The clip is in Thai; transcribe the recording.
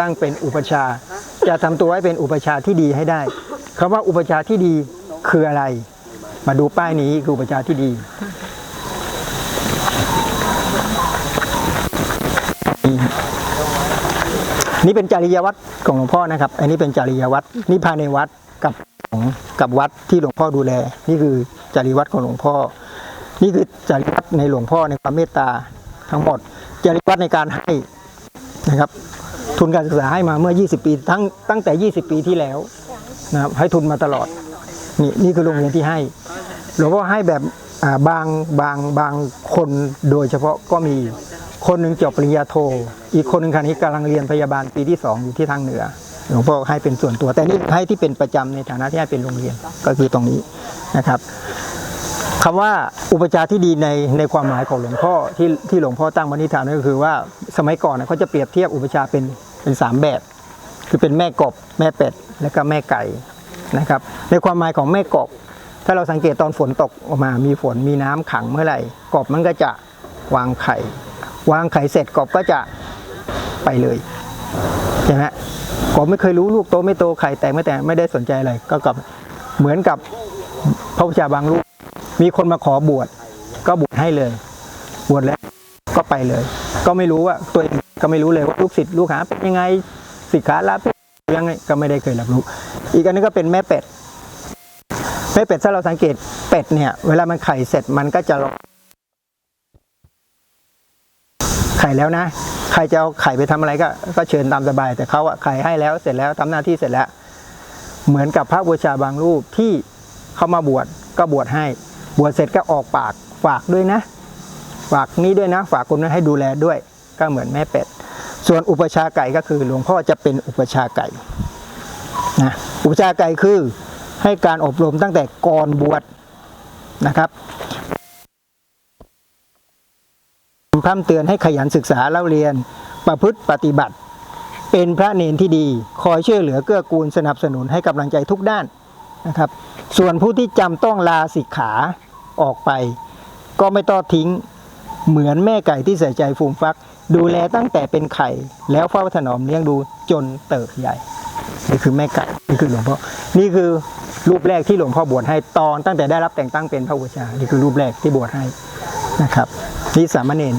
ตั้งเป็นอุปชา จะทำตัวให้เป็นอุปชาที่ดีให้ได้คำว่าอุปชาที่ดีคืออะไร มาดูป้ายนี้คืออุปชาที่ดีนี่เป็นจริยวัตรของหลวงพ่อนะครับ อันนี้เป็นจริยวัตรนี่ภายในวัดกับของกับวัดที่หลวงพ่อดูแล นี่คือจริยวัตรของหลวงพ่อ นี่คือจริยวัตรในหลวงพ่อในความเมตตาทั้งหมด จริยวัตรในการให้นะครับ ทุนการศึกษาให้มาเมื่อ 20 ปีทั้งตั้งแต่ 20 ปีที่แล้วนะครับให้ทุนมาตลอด นี่นี่คือโรงเรียนที่ให้หลวงพ่อให้แบบบางบางบางคนโดยเฉพาะก็มีคนหนึ่งจบปริญญาโท อีกคนหนึ่งคราวนี้กำลังเรียนพยาบาลปีที่สองอยู่ที่ทางเหนือหลวงพ่อให้เป็นส่วนตัว แต่นี่ให้ที่เป็นประจำในฐานะที่ให้เป็นโรงเรียนก็คือตรงนี้นะครับคำว่าอุปจาที่ดีในในความหมายของหลวงพ่อที่ที่หลวงพ่อตั้งบรรณิธานนั่นก็คือว่าสมัยก่อนเขาจะเปรียบเทียบอุปชาเป็น เป็นสามแบบ คือเป็นแม่กบแม่เป็ด และก็แม่ไก่นะครับ ในความหมายของแม่กบ ถ้าเราสังเกตตอนฝนตกออกมา มีฝนมีน้ำขังเมื่อไหร่กบมันก็จะวางไข่ วางไข่เสร็จกบก็จะไปเลยใช่ไหมกบไม่เคยรู้ลูกโตไม่โตไข่แตกไม่แตกไม่ได้สนใจอะไรก็กับเหมือนกับพระพุทธเจ้าบางลูกมีคนมาขอบวชก็บวชให้เลย บวชแล้วก็ไปเลย ก็ไม่รู้ว่าตัวเอง ก็ไม่รู้เลยว่าลูกศิษย์ลูกหาเป็นยังไงสิกขาลาเพศยังไงก็ไม่ได้เคยรับรู้ อีกอันนึงก็เป็นแม่เป็ดแม่เป็ดถ้าเราสังเกตเป็ดเนี่ย เวลามันไข่เสร็จมันก็จะรอไข่แล้วนะ ใครจะเอาไข่ไปทำอะไรก็ก็เชิญตามสบาย แต่เขาอะไข่ให้แล้วเสร็จแล้วทำหน้าที่เสร็จแล้ว เหมือนกับพระบูชาบางรูปที่เขามาบวชก็บวชให้ บวชเสร็จก็ออกปากฝากด้วยนะ ฝากนี้ด้วยนะ ฝากคนนั้นให้ดูแลด้วย ก็เหมือนแม่เป็ด ส่วนอุปชาไก่ก็คือหลวงพ่อจะเป็นอุปชาไก่นะอุปชาไก่คือให้การอบรมตั้งแต่ก่อนบวชนะครับพร่ำเตือนให้ขยันศึกษาเล่าเรียนประพฤติปฏิบัติ เป็นพระเนนที่ดี คอยช่วยเหลือเกื้อกูลสนับสนุนให้กำลังใจทุกด้านนะครับ ส่วนผู้ที่จำต้องลาสิกขาออกไป ก็ไม่ต้องทิ้งเหมือนแม่ไก่ที่ใส่ใจฟูมฟัก ดูแลตั้งแต่เป็นไข่ แล้วเฝ้าถนอมเลี้ยงดูจนเติบใหญ่ นี่คือแม่ไก่นี่คือหลวงพ่อนี่คือรูปแรกที่หลวงพ่อบวชให้ตอนตั้งแต่ได้รับแต่งตั้งเป็นพระอุชานี่คือรูปแรกที่บวชให้นะครับนี่สามเณร